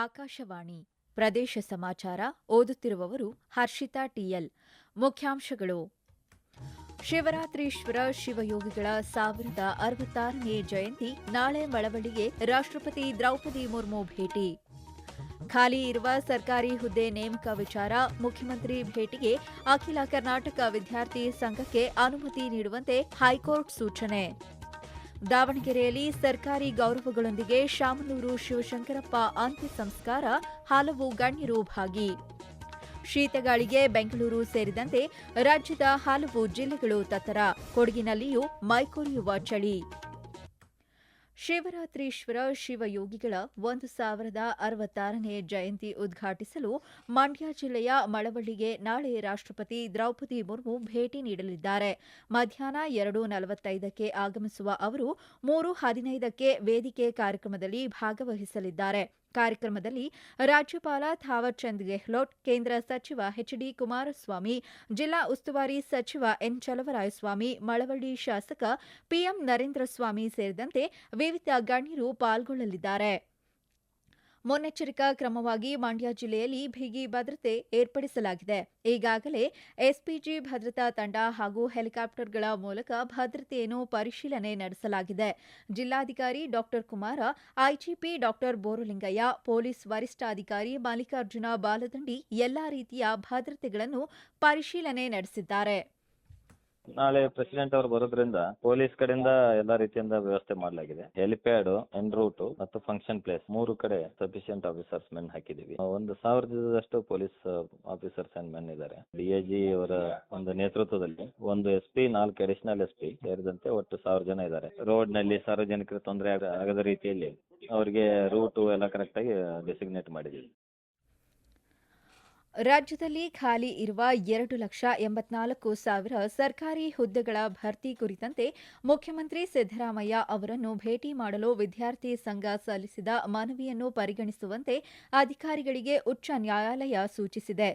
ಆಕಾಶವಾಣಿ ಪ್ರದೇಶ ಸಮಾಚಾರ ಓದುತ್ತಿರುವವರು ಹರ್ಷಿತಾ ಟಿಎಲ್ ಮುಖ್ಯಾಂಶಗಳು. ಶಿವರಾತ್ರೀಶ್ವರ ಶಿವಯೋಗಿಗಳ ಸಾವಿರದ ಅರವತ್ತಾರನೇ ಜಯಂತಿ ನಾಳೆ ಮಳವಳ್ಳಿಗೆ ರಾಷ್ಟ್ರಪತಿ ದ್ರೌಪದಿ ಮುರ್ಮು ಭೇಟಿ. ಖಾಲಿ ಇರುವ ಸರ್ಕಾರಿ ಹುದ್ದೆ ನೇಮಕ ವಿಚಾರ ಮುಖ್ಯಮಂತ್ರಿ ಭೇಟಿಗೆ ಅಖಿಲ ಕರ್ನಾಟಕ ವಿದ್ಯಾರ್ಥಿ ಸಂಘಕ್ಕೆ ಅನುಮತಿ ನೀಡುವಂತೆ ಹೈಕೋರ್ಟ್ ಸೂಚನೆ. ದಾವಣಗೆರೆಯಲ್ಲಿ ಸರ್ಕಾರಿ ಗೌರವಗಳೊಂದಿಗೆ ಶಾಮನೂರು ಶಿವಶಂಕರಪ್ಪ ಅಂತ್ಯ ಸಂಸ್ಕಾರ, ಹಲವು ಗಣ್ಯರು ಭಾಗಿ. ಶೀತಗಾಳಿಗೆ ಬೆಂಗಳೂರು ಸೇರಿದಂತೆ ರಾಜ್ಯದ ಹಲವು ಜಿಲ್ಲೆಗಳು ತತ್ತರ. ಕೊಡಗಿನಲ್ಲಿಯೂ ಮೈಕೊರೆಯುವ ಚಳಿ. ಶಿವರಾತ್ರೀಶ್ವರ ಶಿವಯೋಗಿಗಳ ಒಂದು ಸಾವಿರದ ಅರವತ್ತಾರನೇ ಜಯಂತಿ ಉದ್ಘಾಟಿಸಲು ಮಂಡ್ಯ ಜಿಲ್ಲೆಯ ಮಳವಳ್ಳಿಗೆ ನಾಳೆ ರಾಷ್ಟ್ರಪತಿ ದ್ರೌಪದಿ ಮುರ್ಮು ಭೇಟಿ ನೀಡಲಿದ್ದಾರೆ. ಮಧ್ಯಾಹ್ನ ಎರಡು ನಲವತ್ತೈದಕ್ಕೆ ಆಗಮಿಸುವ ಅವರು ಮೂರು ಹದಿನೈದಕ್ಕೆ ವೇದಿಕೆ ಕಾರ್ಯಕ್ರಮದಲ್ಲಿ ಭಾಗವಹಿಸಲಿದ್ದಾರೆ. ಕಾರ್ಯಕ್ರಮದಲ್ಲಿ ರಾಜ್ಯಪಾಲ ಥಾವರ್ಚಂದ್ ಗೆಹ್ಲೋಟ್, ಕೇಂದ್ರ ಸಚಿವ ಎಚ್ಡಿ ಕುಮಾರಸ್ವಾಮಿ, ಜಿಲ್ಲಾ ಉಸ್ತುವಾರಿ ಸಚಿವ ಎನ್ ಚಲವರಾಯಸ್ವಾಮಿ, ಮಳವಳ್ಳಿ ಶಾಸಕ ಪಿಎಂ ನರೇಂದ್ರ ಸ್ವಾಮಿ ಸೇರಿದಂತೆ ವಿವಿಧ ಗಣ್ಯರು ಪಾಲ್ಗೊಳ್ಳಲಿದ್ದಾರೆ. ಮುನ್ನೆಚ್ಚರಿಕಾ ಕ್ರಮವಾಗಿ ಮಂಡ್ಯ ಜಿಲ್ಲೆಯಲ್ಲಿ ಬಿಗಿ ಭದ್ರತೆ ಏರ್ಪಡಿಸಲಾಗಿದೆ. ಈಗಾಗಲೇ ಎಸ್ಪಿಜಿ ಭದ್ರತಾ ತಂಡ ಹಾಗೂ ಹೆಲಿಕಾಪ್ಟರ್ಗಳ ಮೂಲಕ ಭದ್ರತೆಯನ್ನು ಪರಿಶೀಲನೆ ನಡೆಸಲಾಗಿದೆ. ಜಿಲ್ಲಾಧಿಕಾರಿ ಡಾ ಕುಮಾರ, ಐಜಿಪಿ ಡಾ ಬೋರುಲಿಂಗಯ್ಯ, ಪೊಲೀಸ್ ವರಿಷ್ಠಾಧಿಕಾರಿ ಮಲ್ಲಿಕಾರ್ಜುನ ಬಾಲದಂಡಿ ಎಲ್ಲಾ ರೀತಿಯ ಭದ್ರತೆಗಳನ್ನು ಪರಿಶೀಲನೆ ನಡೆಸಿದ್ದಾರೆ. ನಾಳೆ ಪ್ರೆಸಿಡೆಂಟ್ ಅವರು ಬರೋದ್ರಿಂದ ಪೊಲೀಸ್ ಕಡೆಯಿಂದ ಎಲ್ಲಾ ರೀತಿಯಿಂದ ವ್ಯವಸ್ಥೆ ಮಾಡಲಾಗಿದೆ. ಹೆಲಿಪ್ಯಾಡ್ ಎನ್ ರೂಟ್ ಮತ್ತು ಫಂಕ್ಷನ್ ಪ್ಲೇಸ್ ಮೂರು ಕಡೆ ಸಫಿಷಿಯಂಟ್ ಆಫೀಸರ್ಸ್ ಮೆನ್ ಹಾಕಿದೀವಿ ಒಂದು ಸಾವಿರದಷ್ಟು ಪೊಲೀಸ್ ಆಫೀಸರ್ಸ್ ಅಂಡ್ ಮೆನ್ ಇದ್ದಾರೆ. ಡಿಎಜಿ ಅವರ ಒಂದು ನೇತೃತ್ವದಲ್ಲಿ ಒಂದು ಎಸ್ ಪಿ ನಾಲ್ಕು ಅಡಿಷನಲ್ ಎಸ್ ಪಿ ಸೇರಿದಂತೆ ಒಟ್ಟು ಸಾವಿರ ಜನ ಇದ್ದಾರೆ. ರೋಡ್ನಲ್ಲಿ ಸಾರ್ವಜನಿಕರ ತೊಂದರೆ ಆಗದ ರೀತಿಯಲ್ಲಿ ಅವರಿಗೆ ರೂಟು ಎಲ್ಲ ಕರೆಕ್ಟ್ ಆಗಿ ಡೆಸಿಗ್ನೇಟ್ ಮಾಡಿದ್ದೀವಿ. ರಾಜ್ಯದಲ್ಲಿ ಖಾಲಿ ಇರುವ ಎರಡು ಲಕ್ಷ ಎಂಬತ್ನಾಲ್ಕು ಸಾವಿರ ಸರ್ಕಾರಿ ಹುದ್ದೆಗಳ ಭರ್ತಿ ಕುರಿತಂತೆ ಮುಖ್ಯಮಂತ್ರಿ ಸಿದ್ದರಾಮಯ್ಯ ಅವರನ್ನು ಭೇಟಿ ಮಾಡಲು ವಿದ್ಯಾರ್ಥಿ ಸಂಘ ಸಲ್ಲಿಸಿದ ಮನವಿಯನ್ನು ಪರಿಗಣಿಸುವಂತೆ ಅಧಿಕಾರಿಗಳಿಗೆ ಉಚ್ಚ ನ್ಯಾಯಾಲಯ ಸೂಚಿಸಿದೆ.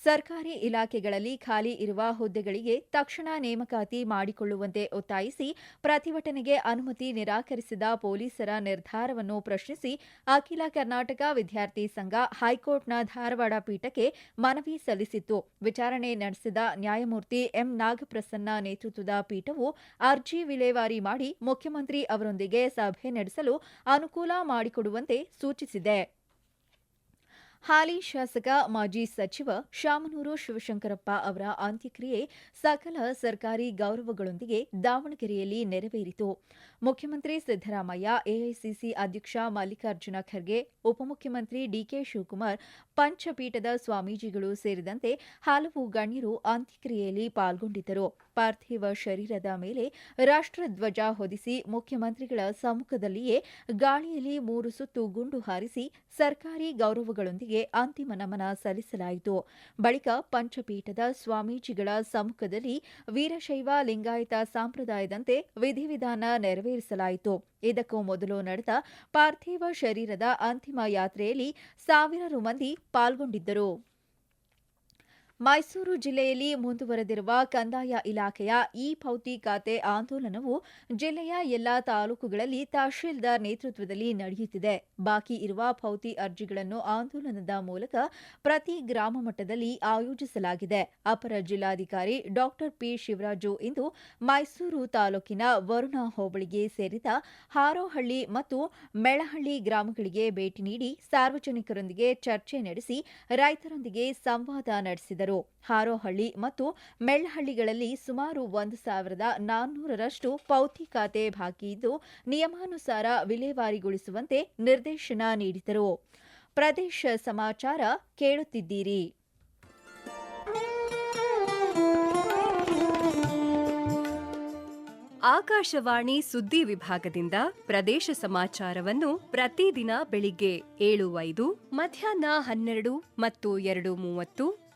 ಸರ್ಕಾರಿ ಇಲಾಖೆಗಳಲ್ಲಿ ಖಾಲಿ ಇರುವ ಹುದ್ದೆಗಳಿಗೆ ತಕ್ಷಣ ನೇಮಕಾತಿ ಮಾಡಿಕೊಳ್ಳುವಂತೆ ಒತ್ತಾಯಿಸಿ ಪ್ರತಿಭಟನೆಗೆ ಅನುಮತಿ ನಿರಾಕರಿಸಿದ ಪೊಲೀಸರ ನಿರ್ಧಾರವನ್ನು ಪ್ರಶ್ನಿಸಿ ಅಖಿಲ ಕರ್ನಾಟಕ ವಿದ್ಯಾರ್ಥಿ ಸಂಘ ಹೈಕೋರ್ಟ್ನ ಧಾರವಾಡ ಪೀಠಕ್ಕೆ ಮನವಿ ಸಲ್ಲಿಸಿತ್ತು. ವಿಚಾರಣೆ ನಡೆಸಿದ ನ್ಯಾಯಮೂರ್ತಿ ಎಂ ನಾಗಪ್ರಸನ್ನ ನೇತೃತ್ವದ ಪೀಠವು ಅರ್ಜಿ ವಿಲೇವಾರಿ ಮಾಡಿ ಮುಖ್ಯಮಂತ್ರಿ ಅವರೊಂದಿಗೆ ಸಭೆ ನಡೆಸಲು ಅನುಕೂಲ ಮಾಡಿಕೊಡುವಂತೆ ಸೂಚಿಸಿದೆ. ಹಾಲಿ ಶಾಸಕ, ಮಾಜಿ ಸಚಿವ ಶಾಮನೂರು ಶಿವಶಂಕರಪ್ಪ ಅವರ ಅಂತ್ಯಕ್ರಿಯೆ ಸಕಲ ಸರ್ಕಾರಿ ಗೌರವಗಳೊಂದಿಗೆ ದಾವಣಗೆರೆಯಲ್ಲಿ ನೆರವೇರಿತು. ಮುಖ್ಯಮಂತ್ರಿ ಸಿದ್ದರಾಮಯ್ಯ, ಎಐಸಿಸಿ ಅಧ್ಯಕ್ಷ ಮಲ್ಲಿಕಾರ್ಜುನ ಖರ್ಗೆ, ಉಪಮುಖ್ಯಮಂತ್ರಿ ಡಿಕೆ ಶಿವಕುಮಾರ್, ಪಂಚಪೀಠದ ಸ್ವಾಮೀಜಿಗಳು ಸೇರಿದಂತೆ ಹಲವು ಗಣ್ಯರು ಅಂತ್ಯಕ್ರಿಯೆಯಲ್ಲಿ ಪಾಲ್ಗೊಂಡಿದ್ದರು. ಪಾರ್ಥಿವ ಶರೀರದ ಮೇಲೆ ರಾಷ್ಟ್ರಧ್ವಜ ಹೊದಿಸಿ ಮುಖ್ಯಮಂತ್ರಿಗಳ ಸಮ್ಮುಖದಲ್ಲಿಯೇ ಗಾಳಿಯಲ್ಲಿ ಮೂರು ಸುತ್ತು ಗುಂಡು ಹಾರಿಸಿ ಸರ್ಕಾರಿ ಗೌರವಗಳೊಂದಿಗೆ ಅಂತಿಮ ನಮನ ಸಲ್ಲಿಸಲಾಯಿತು. ಬಳಿಕ ಪಂಚಪೀಠದ ಸ್ವಾಮೀಜಿಗಳ ಸಮ್ಮುಖದಲ್ಲಿ ವೀರಶೈವ ಲಿಂಗಾಯತ ಸಂಪ್ರದಾಯದಂತೆ ವಿಧಿವಿಧಾನ ನೆರವೇರಿಸಲಾಯಿತು. ಇದಕ್ಕೂ ಮೊದಲು ನಡೆದ ಪಾರ್ಥಿವ ಶರೀರದ ಅಂತಿಮ ಯಾತ್ರೆಯಲ್ಲಿ ಸಾವಿರಾರು ಮಂದಿ ಪಾಲ್ಗೊಂಡಿದ್ದರು. ಮೈಸೂರು ಜಿಲ್ಲೆಯಲ್ಲಿ ಮುಂದುವರೆದಿರುವ ಕಂದಾಯ ಇಲಾಖೆಯ ಇ ಪೌತಿ ಖಾತೆ ಆಂದೋಲನವು ಜಿಲ್ಲೆಯ ಎಲ್ಲಾ ತಾಲೂಕುಗಳಲ್ಲಿ ತಹಶೀಲ್ದಾರ್ ನೇತೃತ್ವದಲ್ಲಿ ನಡೆಯುತ್ತಿದೆ. ಬಾಕಿ ಇರುವ ಪೌತಿ ಅರ್ಜಿಗಳನ್ನು ಆಂದೋಲನದ ಮೂಲಕ ಪ್ರತಿ ಗ್ರಾಮ ಮಟ್ಟದಲ್ಲಿ ಆಯೋಜಿಸಲಾಗಿದೆ. ಅಪರ ಜಿಲ್ಲಾಧಿಕಾರಿ ಡಾ ಪಿ ಶಿವರಾಜು ಇಂದು ಮೈಸೂರು ತಾಲೂಕಿನ ವರುಣ ಹೋಬಳಿಗೆ ಸೇರಿದ ಹಾರೋಹಳ್ಳಿ ಮತ್ತು ಮೆಳಹಳ್ಳಿ ಗ್ರಾಮಗಳಿಗೆ ಭೇಟಿ ನೀಡಿ ಸಾರ್ವಜನಿಕರೊಂದಿಗೆ ಚರ್ಚೆ ನಡೆಸಿ ರೈತರೊಂದಿಗೆ ಸಂವಾದ ನಡೆಸಿದರು. ಹಾರೋಹಳ್ಳಿ ಮತ್ತು ಮೆಳ್ಹಳ್ಳಿಗಳಲ್ಲಿ ಸುಮಾರು ಒಂದು ಸಾವಿರದ ನಾನ್ನೂರರಷ್ಟು ಪೌತಿ ಖಾತೆ ಬಾಕಿ ಇದ್ದು, ನಿಯಮಾನುಸಾರ ವಿಲೇವಾರಿಗೊಳಿಸುವಂತೆ ನಿರ್ದೇಶನ ನೀಡಿದರು. ಪ್ರದೇಶ ಸಮಾಚಾರ ಕೇಳುತ್ತಿದ್ದೀರಿ. ಆಕಾಶವಾಣಿ ಸುದ್ದಿ ವಿಭಾಗದಿಂದ ಪ್ರದೇಶ ಸಮಾಚಾರವನ್ನು ಪ್ರತಿದಿನ ಬೆಳಿಗ್ಗೆ ಏಳು ಐದು ಮಧ್ಯಾಹ್ನ ಹನ್ನೆರಡು ಮತ್ತು ಎರಡು ಮೂವತ್ತು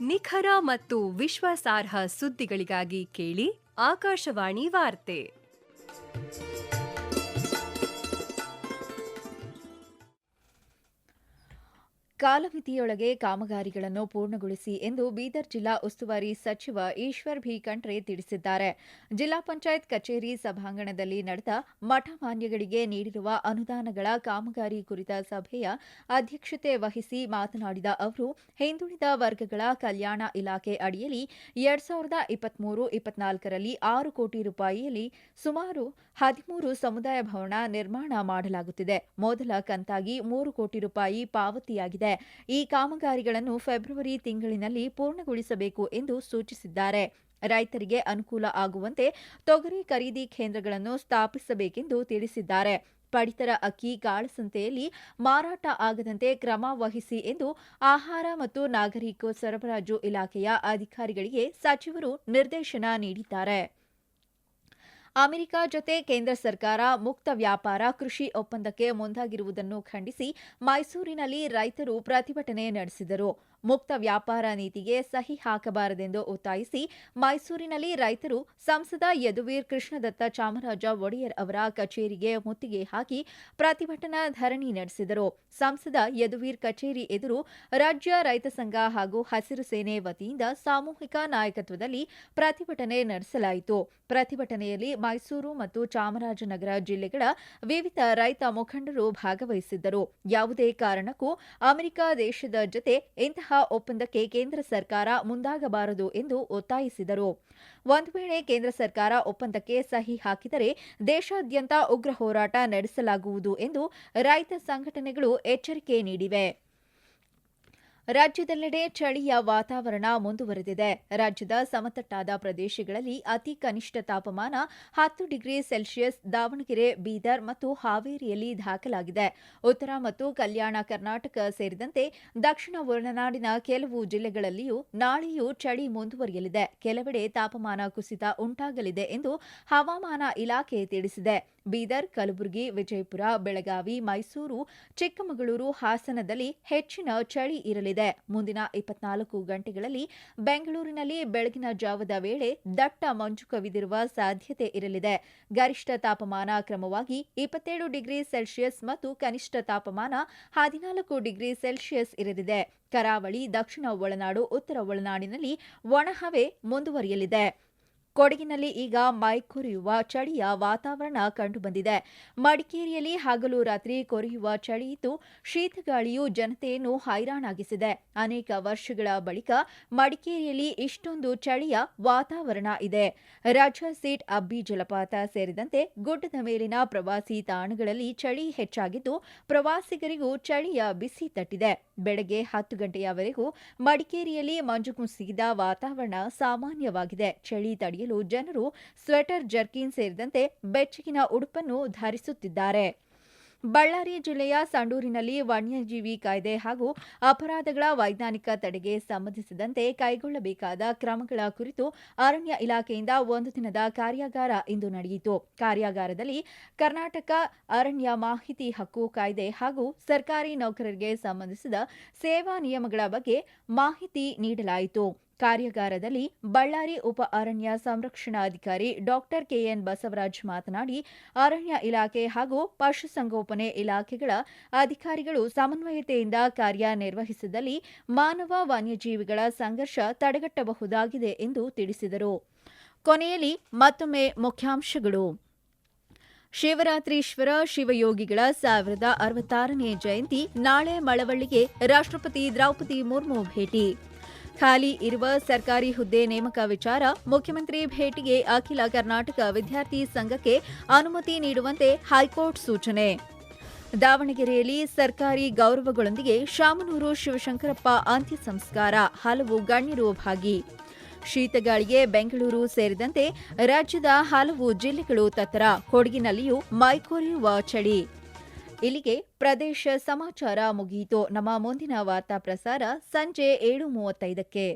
ನಿಖರ ಮತ್ತು ವಿಶ್ವಾಸಾರ್ಹ ಸುದ್ದಿಗಳಿಗಾಗಿ ಕೇಳಿ ಆಕಾಶವಾಣಿ ವಾರ್ತೆ. ಕಾಲಮಿತಿಯೊಳಗೆ ಕಾಮಗಾರಿಗಳನ್ನು ಪೂರ್ಣಗೊಳಿಸಿ ಎಂದು ಬೀದರ್ ಜಿಲ್ಲಾ ಉಸ್ತುವಾರಿ ಸಚಿವ ಈಶ್ವರ್ ಭಿ ಖಂಡ್ರೆ ತಿಳಿಸಿದ್ದಾರೆ. ಜಿಲ್ಲಾ ಪಂಚಾಯತ್ ಕಚೇರಿ ಸಭಾಂಗಣದಲ್ಲಿ ನಡೆದ ಮಠಮಾನ್ಯಗಳಿಗೆ ನೀಡಿರುವ ಅನುದಾನಗಳ ಕಾಮಗಾರಿ ಕುರಿತ ಸಭೆಯ ಅಧ್ಯಕ್ಷತೆ ವಹಿಸಿ ಮಾತನಾಡಿದ ಅವರು, ಹಿಂದುಳಿದ ವರ್ಗಗಳ ಕಲ್ಯಾಣ ಇಲಾಖೆ ಅಡಿಯಲ್ಲಿ ಎರಡ್ ಸಾವಿರದ ಇಪ್ಪತ್ಮೂರು ಇಪ್ಪತ್ನಾಲ್ಕರಲ್ಲಿ ಆರು ಕೋಟಿ ರೂಪಾಯಿಯಲ್ಲಿ ಸುಮಾರು ಹದಿಮೂರು ಸಮುದಾಯ ಭವನ ನಿರ್ಮಾಣ ಮಾಡಲಾಗುತ್ತಿದೆ. ಮೊದಲ ಕಂತಾಗಿ ಮೂರು ಕೋಟಿ ರೂಪಾಯಿ ಪಾವತಿಯಾಗಿದೆ. ಈ ಕಾಮಗಾರಿಗಳನ್ನು ಫೆಬ್ರವರಿ ತಿಂಗಳಿನಲ್ಲಿ ಪೂರ್ಣಗೊಳಿಸಬೇಕು ಎಂದು ಸೂಚಿಸಿದ್ದಾರೆ. ರೈತರಿಗೆ ಅನುಕೂಲ ಆಗುವಂತೆ ತೊಗರಿ ಖರೀದಿ ಕೇಂದ್ರಗಳನ್ನು ಸ್ಥಾಪಿಸಬೇಕೆಂದು ತಿಳಿಸಿದ್ದಾರೆ. ಪಡಿತರ ಅಕ್ಕಿ ಕಾಳಸಂತೆಯಲ್ಲಿ ಮಾರಾಟ ಆಗದಂತೆ ಕ್ರಮ ವಹಿಸಿ ಎಂದು ಆಹಾರ ಮತ್ತು ನಾಗರಿಕ ಸರಬರಾಜು ಇಲಾಖೆಯ ಅಧಿಕಾರಿಗಳಿಗೆ ಸಚಿವರು ನಿರ್ದೇಶನ ನೀಡಿದ್ದಾರೆ. ಅಮೆರಿಕ ಜೊತೆ ಕೇಂದ್ರ ಸರ್ಕಾರ ಮುಕ್ತ ವ್ಯಾಪಾರ ಕೃಷಿ ಒಪ್ಪಂದಕ್ಕೆ ಮುಂದಾಗಿರುವುದನ್ನು ಖಂಡಿಸಿ ಮೈಸೂರಿನಲ್ಲಿ ರೈತರು ಪ್ರತಿಭಟನೆ ನಡೆಸಿದರು. ಮುಕ್ತ ವ್ಯಾಪಾರ ನೀತಿಗೆ ಸಹಿ ಹಾಕಬಾರದೆಂದು ಒತ್ತಾಯಿಸಿ ಮೈಸೂರಿನಲ್ಲಿ ರೈತರು ಸಂಸದ ಯದುವೀರ್ ಕೃಷ್ಣದತ್ತ ಚಾಮರಾಜ ಒಡೆಯರ್ ಅವರ ಕಚೇರಿಗೆ ಮುತ್ತಿಗೆ ಹಾಕಿ ಪ್ರತಿಭಟನಾ ಧರಣಿ ನಡೆಸಿದರು. ಸಂಸದ ಯದುವೀರ್ ಕಚೇರಿ ಎದುರು ರಾಜ್ಯ ರೈತ ಸಂಘ ಹಾಗೂ ಹಸಿರು ಸೇನೆ ವತಿಯಿಂದ ಸಾಮೂಹಿಕ ನಾಯಕತ್ವದಲ್ಲಿ ಪ್ರತಿಭಟನೆ ನಡೆಸಲಾಯಿತು. ಪ್ರತಿಭಟನೆಯಲ್ಲಿ ಮೈಸೂರು ಮತ್ತು ಚಾಮರಾಜನಗರ ಜಿಲ್ಲೆಗಳ ವಿವಿಧ ರೈತ ಮುಖಂಡರು ಭಾಗವಹಿಸಿದ್ದರು. ಯಾವುದೇ ಕಾರಣಕ್ಕೂ ಅಮೆರಿಕ ದೇಶದ ಜೊತೆ ಇಂತಹ ಒಪ್ಪಂದಕ್ಕೆ ಕೇಂದ್ರ ಸರ್ಕಾರ ಮುಂದಾಗಬಾರದು ಎಂದು ಒತ್ತಾಯಿಸಿದರು. ಒಂದು ವೇಳೆ ಕೇಂದ್ರ ಸರ್ಕಾರ ಒಪ್ಪಂದಕ್ಕೆ ಸಹಿ ಹಾಕಿದರೆ ದೇಶಾದ್ಯಂತ ಉಗ್ರ ಹೋರಾಟ ನಡೆಸಲಾಗುವುದು ಎಂದು ರೈತ ಸಂಘಟನೆಗಳು ಎಚ್ಚರಿಕೆ ನೀಡಿವೆ. ರಾಜ್ಯದೆಲ್ಲೆಡೆ ಚಳಿಯ ವಾತಾವರಣ ಮುಂದುವರೆದಿದೆ. ರಾಜ್ಯದ ಸಮತಟ್ಟಾದ ಪ್ರದೇಶಗಳಲ್ಲಿ ಅತಿ ಕನಿಷ್ಠ ತಾಪಮಾನ ಹತ್ತು ಡಿಗ್ರಿ ಸೆಲ್ಸಿಯಸ್ ದಾವಣಗೆರೆ, ಬೀದರ್ ಮತ್ತು ಹಾವೇರಿಯಲ್ಲಿ ದಾಖಲಾಗಿದೆ. ಉತ್ತರ ಮತ್ತು ಕಲ್ಯಾಣ ಕರ್ನಾಟಕ ಸೇರಿದಂತೆ ದಕ್ಷಿಣ ಒಳನಾಡಿನ ಕೆಲವು ಜಿಲ್ಲೆಗಳಲ್ಲಿಯೂ ನಾಳೆಯೂ ಚಳಿ ಮುಂದುವರಿಯಲಿದೆ. ಕೆಲವೆಡೆ ತಾಪಮಾನ ಕುಸಿತ ಉಂಟಾಗಲಿದೆ ಎಂದು ಹವಾಮಾನ ಇಲಾಖೆ ತಿಳಿಸಿದೆ. ಬೀದರ್, ಕಲಬುರಗಿ, ವಿಜಯಪುರ, ಬೆಳಗಾವಿ, ಮೈಸೂರು, ಚಿಕ್ಕಮಗಳೂರು ಹಾಸನದಲ್ಲಿ ಹೆಚ್ಚಿನ ಚಳಿ ಇರಲಿದೆ. ಮುಂದಿನ ಇಪ್ಪತ್ನಾಲ್ಕು ಗಂಟೆಗಳಲ್ಲಿ ಬೆಂಗಳೂರಿನಲ್ಲಿ ಬೆಳಗಿನ ಜಾವದ ವೇಳೆ ದಟ್ಟ ಮಂಜು ಕವಿದಿರುವ ಸಾಧ್ಯತೆ ಇರಲಿದೆ. ಗರಿಷ್ಠ ತಾಪಮಾನ ಕ್ರಮವಾಗಿ ಇಪ್ಪತ್ತೇಳು ಡಿಗ್ರಿ ಸೆಲ್ಸಿಯಸ್ ಮತ್ತು ಕನಿಷ್ಠ ತಾಪಮಾನ ಹದಿನಾಲ್ಕು ಡಿಗ್ರಿ ಸೆಲ್ಸಿಯಸ್ ಇರಲಿದೆ. ಕರಾವಳಿ, ದಕ್ಷಿಣ ಒಳನಾಡು, ಉತ್ತರ ಒಳನಾಡಿನಲ್ಲಿ ಒಣಹವೆ ಮುಂದುವರಿಯಲಿದೆ. ಕೊಡಗಿನಲ್ಲಿ ಈಗ ಮೈ ಕೊರೆಯುವ ಚಳಿಯ ವಾತಾವರಣ ಕಂಡುಬಂದಿದೆ. ಮಡಿಕೇರಿಯಲ್ಲಿ ಹಗಲು ರಾತ್ರಿ ಕೊರೆಯುವ ಚಳಿ ಶೀತಗಾಳಿಯು ಜನತೆಯನ್ನು ಹೈರಾಣಾಗಿಸಿದೆ. ಅನೇಕ ವರ್ಷಗಳ ಬಳಿಕ ಮಡಿಕೇರಿಯಲ್ಲಿ ಇಷ್ಟೊಂದು ಚಳಿಯ ವಾತಾವರಣ ಇದೆ. ರಾಜ ಸೀಟ್ ಅಬ್ಬಿ ಜಲಪಾತ ಸೇರಿದಂತೆ ಗುಡ್ಡದ ಮೇಲಿನ ಪ್ರವಾಸಿ ತಾಣಗಳಲ್ಲಿ ಚಳಿ ಹೆಚ್ಚಾಗಿದ್ದು, ಪ್ರವಾಸಿಗರಿಗೂ ಚಳಿಯ ಬಿಸಿ ತಟ್ಟಿದೆ. ಬೆಳಗ್ಗೆ ಹತ್ತು ಗಂಟೆಯವರೆಗೂ ಮಡಿಕೇರಿಯಲ್ಲಿ ಮಂಜು ಕುಸಿದ ವಾತಾವರಣ ಸಾಮಾನ್ಯವಾಗಿದೆ. ಚಳಿ ತಡೆಯಲು ಜನರು ಸ್ವೆಟರ್, ಜರ್ಕಿನ್ ಸೇರಿದಂತೆ ಬೆಚ್ಚಗಿನ ಉಡುಪನ್ನು ಧರಿಸುತ್ತಿದ್ದಾರೆ. ಬಳ್ಳಾರಿ ಜಿಲ್ಲೆಯ ಸಂಡೂರಿನಲ್ಲಿ ವನ್ಯಜೀವಿ ಕಾಯ್ದೆ ಹಾಗೂ ಅಪರಾಧಗಳ ವೈಜ್ಞಾನಿಕ ತಡೆಗೆ ಸಂಬಂಧಿಸಿದಂತೆ ಕೈಗೊಳ್ಳಬೇಕಾದ ಕ್ರಮಗಳ ಕುರಿತು ಅರಣ್ಯ ಇಲಾಖೆಯಿಂದ ಒಂದು ದಿನದ ಕಾರ್ಯಾಗಾರ ಇಂದು ನಡೆಯಿತು. ಕಾರ್ಯಾಗಾರದಲ್ಲಿ ಕರ್ನಾಟಕ ಅರಣ್ಯ ಮಾಹಿತಿ ಹಕ್ಕು ಕಾಯ್ದೆ ಹಾಗೂ ಸರ್ಕಾರಿ ನೌಕರರಿಗೆ ಸಂಬಂಧಿಸಿದ ಸೇವಾ ನಿಯಮಗಳ ಬಗ್ಗೆ ಮಾಹಿತಿ ನೀಡಲಾಯಿತು. ಕಾರ್ಯಾಗಾರದಲ್ಲಿ ಬಳ್ಳಾರಿ ಉಪ ಅರಣ್ಯ ಸಂರಕ್ಷಣಾಧಿಕಾರಿ ಡಾಕ್ಟರ್ ಕೆಎನ್ ಬಸವರಾಜ್ ಮಾತನಾಡಿ, ಅರಣ್ಯ ಇಲಾಖೆ ಹಾಗೂ ಪಶುಸಂಗೋಪನೆ ಇಲಾಖೆಗಳ ಅಧಿಕಾರಿಗಳು ಸಮನ್ವಯತೆಯಿಂದ ಕಾರ್ಯನಿರ್ವಹಿಸಿದಲ್ಲಿ ಮಾನವ ವನ್ಯಜೀವಿಗಳ ಸಂಘರ್ಷ ತಡೆಗಟ್ಟಬಹುದಾಗಿದೆ ಎಂದು ತಿಳಿಸಿದರು. ಕೊನೆಯಲ್ಲಿ ಮತ್ತೊಮ್ಮೆ ಮುಖ್ಯಾಂಶಗಳು. ಶಿವರಾತ್ರೀಶ್ವರ ಶಿವಯೋಗಿಗಳ ಸಾವಿರದ ಅರವತ್ತಾರನೇ ಜಯಂತಿ ನಾಳೆ ಮಳವಳ್ಳಿಗೆ ರಾಷ್ಟ್ರಪತಿ ದ್ರೌಪದಿ ಮುರ್ಮು ಭೇಟಿ. ಖಾಲಿ ಇರುವ ಸರ್ಕಾರಿ ಹುದ್ದೆ ನೇಮಕ ವಿಚಾರ ಮುಖ್ಯಮಂತ್ರಿ ಭೇಟಿಗೆ ಅಖಿಲ ಕರ್ನಾಟಕ ವಿದ್ಯಾರ್ಥಿ ಸಂಘಕ್ಕೆ ಅನುಮತಿ ನೀಡುವಂತೆ ಹೈಕೋರ್ಟ್ ಸೂಚನೆ. ದಾವಣಗೆರೆಯಲ್ಲಿ ಸರ್ಕಾರಿ ಗೌರವಗಳೊಂದಿಗೆ ಶಾಮನೂರು ಶಿವಶಂಕರಪ್ಪ ಅಂತ್ಯ ಸಂಸ್ಕಾರ ಹಲವು ಗಣ್ಯರು ಭಾಗಿ. ಶೀತಗಾಳಿಗೆ ಬೆಂಗಳೂರು ಸೇರಿದಂತೆ ರಾಜ್ಯದ ಹಲವು ಜಿಲ್ಲೆಗಳು ತತ್ತರ, ಕೊಡಗಿನಲ್ಲಿಯೂ ಮೈಕೊರೆಯುವ ಚಳಿ. ಇಲ್ಲಿಗೆ ಪ್ರದೇಶ ಸಮಾಚಾರ ಮುಗಿಯಿತು ನಮ್ಮ ಮುಂದಿನ ವಾರ್ತಾ ಪ್ರಸಾರ ಸಂಜೆ ಏಳು ಮೂವತ್ತೈದಕ್ಕೆ.